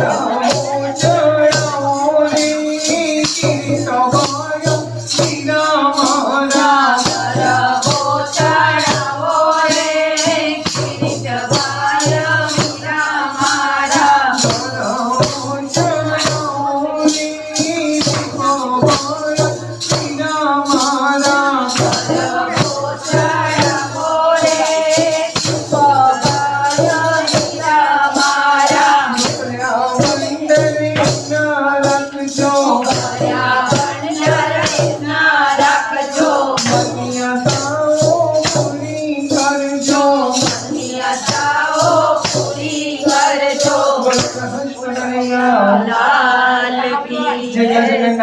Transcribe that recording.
Tchau. लाल की जय